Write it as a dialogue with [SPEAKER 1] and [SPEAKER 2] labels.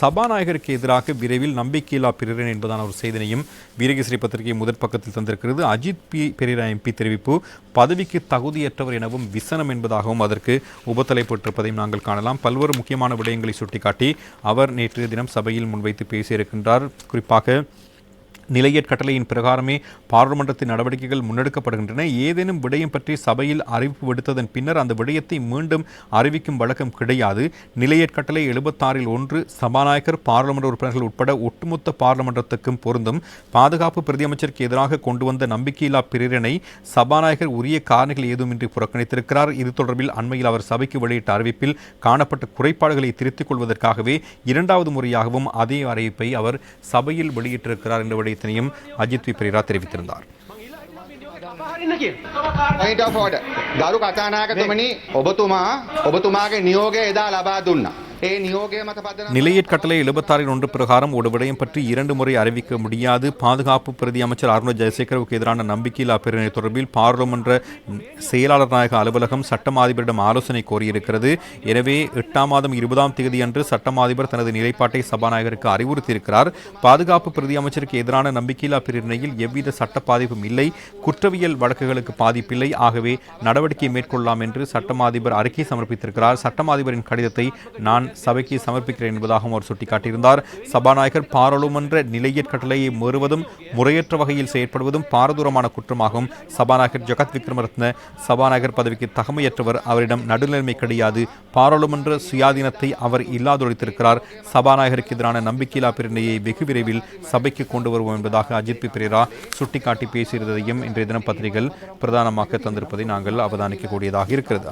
[SPEAKER 1] சபாநாயகருக்கு எதிராக விரைவில் நம்பிக்கையில்லா பிரேரணை என்பதான ஒரு செய்தினையும் வீரகேசரி பத்திரிகை முதற் பக்கத்தில் தந்திருக்கிறது. அஜித் பி பெரேரா எம்பி தெரிவிப்பு பதவிக்கு தகுதியற்றவர் எனவும் விசனம் என்பதாகவும் அதற்கு உபத்தலைப்பட்டிருப்பதையும் நாங்கள் காணலாம். பல்வேறு முக்கியமான விடயங்களை சுட்டிக்காட்டி அவர் நேற்று தினம் சபையில் முன்வைத்து பேசியிருக்கின்றார். குறிப்பாக நிலையற் கட்டளையின் பிரகாரமே பாராளுமன்றத்தின் நடவடிக்கைகள் முன்னெடுக்கப்படுகின்றன. ஏதேனும் விடயம் பற்றி சபையில் அறிவிப்பு விடுத்ததன் பின்னர் அந்த விடயத்தை மீண்டும் அறிவிக்கும் வழக்கம் கிடையாது. நிலையற் கட்டளை எழுபத்தாறில் ஒன்று சபாநாயகர் பாராளுமன்ற உறுப்பினர்கள் உட்பட ஒட்டுமொத்த பாராளுமன்றத்துக்கும் பொருந்தும். பாதுகாப்பு பிரதியமைச்சருக்கு எதிராக கொண்டு வந்த நம்பிக்கையில்லா பிரேரணை சபாநாயகர் உரிய காரணிகள் ஏதுமின்றி புறக்கணித்திருக்கிறார். இது தொடர்பில் அண்மையில் அவர் சபைக்கு வெளியிட்ட அறிவிப்பில் காணப்பட்ட குறைபாடுகளை திருத்திக் கொள்வதற்காகவே இரண்டாவது முறையாகவும் அதே அறிவிப்பை அவர் சபையில் வெளியிட்டிருக்கிறார் என்ற விடயத்தினையும் அஜித் வி பெரேரா தெரிவித்திருந்தார்
[SPEAKER 2] අපාහරින්න කිය.
[SPEAKER 3] point of order. ගරු කතානායකතුමනි ඔබතුමා ඔබතුමාගේ නියෝගය එදා ලබා දුන්නා.
[SPEAKER 1] நிலையற்கட்டளை எழுபத்தாறில் ஒன்று பிரகாரம் ஒரு விடயம் பற்றி இரண்டு முறை அறிவிக்க முடியாது. பாதுகாப்பு பிரதி அமைச்சர் அருண் ஜெயசேகருக்கு எதிரான நம்பிக்கையில்லா பிரேரணை தொடர்பில் பாராளுமன்ற செயலாளர் நாயக அலுவலகம் சட்டமாதிபரிடம் ஆலோசனை கோரியிருக்கிறது. எனவே எட்டாம் மாதம் இருபதாம் தேதி அன்று சட்டம் தனது நிலைப்பாட்டை சபாநாயகருக்கு அறிவுறுத்தியிருக்கிறார். பாதுகாப்பு பிரதி அமைச்சருக்கு எதிரான நம்பிக்கையில்லா பிரேரணையில் எவ்வித சட்ட பாதிப்பும் இல்லை. குற்றவியல் வழக்குகளுக்கு பாதிப்பில்லை. ஆகவே நடவடிக்கை மேற்கொள்ளலாம் என்று சட்டமாதிபர் அறிக்கை சமர்ப்பித்திருக்கிறார். சட்டமாதிபரின் கடிதத்தை நான் சபைக்கு சமர்ப்பிக்கிறேன் என்பதாகவும் அவர் சுட்டிக்காட்டியிருந்தார். சபாநாயகர் பாராளுமன்ற நிலையற் கட்டளையை மீறுவதும் முறையற்ற வகையில் செயற்படுவதும் பாரதூரமான குற்றமாகும். சபாநாயகர் ஜெகத் விக்ரமரத்ன சபாநாயகர் பதவிக்கு தகமையற்றவர் அவரிடம் நடுநிலைமை கிடையாது. பாராளுமன்ற சுயாதீனத்தை அவர் இல்லாதொழித்திருக்கிறார். சபாநாயகருக்கு எதிரான நம்பிக்கையில்லா பிரிணையை வெகு விரைவில் சபைக்கு கொண்டு வருவோம் என்பதாக அஜித் பி. பிரேரா சுட்டிக்காட்டி பேசியிருந்ததையும் இன்றைய தினம் பத்திரிகைகள் பிரதானமாக தந்திருப்பதை நாங்கள் அவதானிக்கக்கூடியதாக இருக்கிறது.